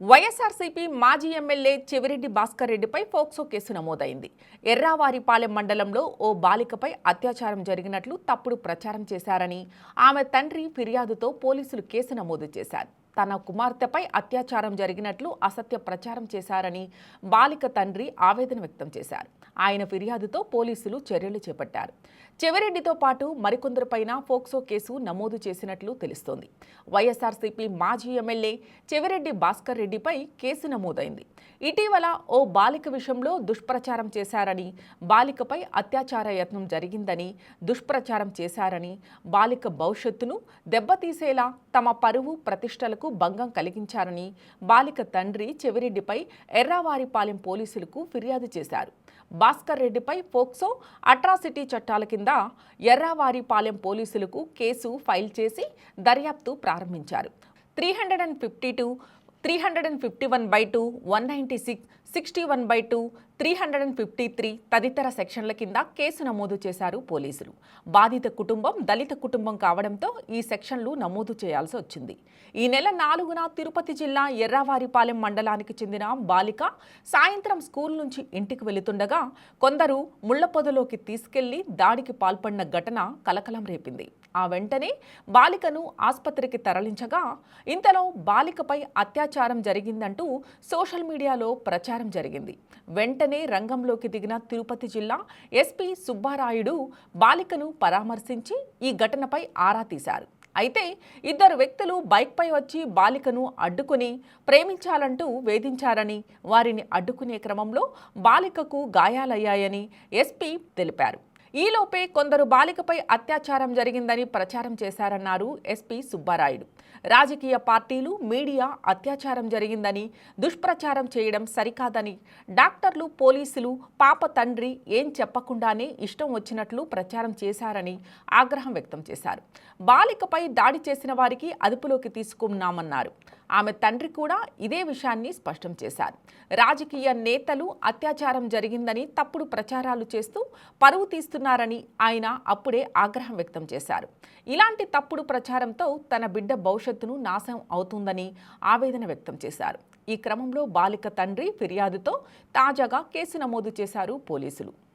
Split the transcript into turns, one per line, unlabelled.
వైఎస్ఆర్సీపీ మాజీ ఎమ్మెల్యే చెవిరెడ్డి భాస్కర్ రెడ్డిపై POCSO case నమోదైంది. ఎర్రావారిపాలెం మండలంలో ఓ బాలికపై అత్యాచారం జరిగినట్లు తప్పుడు ప్రచారం చేశారని ఆమె తండ్రి ఫిర్యాదుతో పోలీసులు కేసు నమోదు చేశారు. తన కుమార్తెపై అత్యాచారం జరిగినట్లు అసత్య ప్రచారం చేశారని బాలిక తండ్రి ఆవేదన వ్యక్తం చేశారు. ఆయన ఫిర్యాదుతో పోలీసులు చర్యలు చేపట్టారు. చెవిరెడ్డితో పాటు మరికొందరిపైన ఫోక్సో కేసు నమోదు చేసినట్లు తెలుస్తోంది. వైఎస్ఆర్సీపీ మాజీ ఎమ్మెల్యే చెవిరెడ్డి భాస్కర్ రెడ్డిపై కేసు నమోదైంది. ఇటీవల ఓ బాలిక విషయంలో దుష్ప్రచారం చేశారని బాలికపై అత్యాచార యత్నం జరిగిందని దుష్ప్రచారం చేశారని బాలిక భవిష్యత్తును దెబ్బతీసేలా తమ పరువు ప్రతిష్టలకు భంగం కలిగించారని బాలిక తండ్రి చెవిరెడ్డిపై ఎర్రావారిపాలెం పోలీసులకు ఫిర్యాదు చేశారు. భాస్కర్ రెడ్డిపై ఫోక్సో అట్రాసిటీ చట్టాల కింద ఎర్రావారిపాలెం పోలీసులకు కేసు ఫైల్ చేసి దర్యాప్తు ప్రారంభించారు. Three hundred and fifty two three hundred and fifty one by two one ninety six sixty one by two three hundred and fifty three తదితర సెక్షన్ల కింద కేసు నమోదు చేశారు పోలీసులు. బాధిత కుటుంబం దళిత కుటుంబం కావడంతో ఈ సెక్షన్లు నమోదు చేయాల్సి వచ్చింది. ఈ నెల నాలుగున తిరుపతి జిల్లా ఎర్రావారిపాలెం మండలానికి చెందిన బాలిక సాయంత్రం స్కూల్ నుంచి ఇంటికి వెళుతుండగా కొందరు ముళ్ళపొదలోకి తీసుకెళ్ళి దాడికి పాల్పడిన ఘటన కలకలం రేపింది. ఆ వెంటనే బాలికను ఆసుపత్రికి తరలించగా ఇంతలో బాలికపై అత్యాచారం జరిగిందంటూ సోషల్ మీడియాలో ప్రచారం జరిగింది. వెంటనే రంగంలోకి దిగిన తిరుపతి జిల్లా ఎస్పీ సుబ్బారాయుడు బాలికను పరామర్శించి ఈ ఘటనపై ఆరా తీశారు. అయితే ఇద్దరు వ్యక్తులు బైక్పై వచ్చి బాలికను అడ్డుకుని ప్రేమించాలంటూ వేధించారని వారిని అడ్డుకునే క్రమంలో బాలికకు గాయాలయ్యాయని ఎస్పీ తెలిపారు. ఈలోపే కొందరు బాలికపై అత్యాచారం జరిగిందని ప్రచారం చేశారన్నారు ఎస్పీ సుబ్బారాయుడు. రాజకీయ పార్టీలు మీడియా అత్యాచారం జరిగిందని దుష్ప్రచారం చేయడం సరికాదని డాక్టర్లు పోలీసులు పాప తండ్రి ఏం చెప్పకుండానే ఇష్టం వచ్చినట్లు ప్రచారం చేశారని ఆగ్రహం వ్యక్తం చేశారు. బాలికపై దాడి చేసిన వారికి అదుపులోకి తీసుకున్నామన్నారు. ఆమె తండ్రి కూడా ఇదే విషయాన్ని స్పష్టం చేశారు. రాజకీయ నేతలు అత్యాచారం జరిగిందని తప్పుడు ప్రచారాలు చేస్తూ పరువు చేస్తున్నారని ఆయన అప్పుడే ఆగ్రహం వ్యక్తం చేశారు. ఇలాంటి తప్పుడు ప్రచారంతో తన బిడ్డ భవిష్యత్తును నాశనం అవుతుందని ఆవేదన వ్యక్తం చేశారు. ఈ క్రమంలో బాలిక తండ్రి ఫిర్యాదుతో తాజాగా కేసు నమోదు చేశారు పోలీసులు.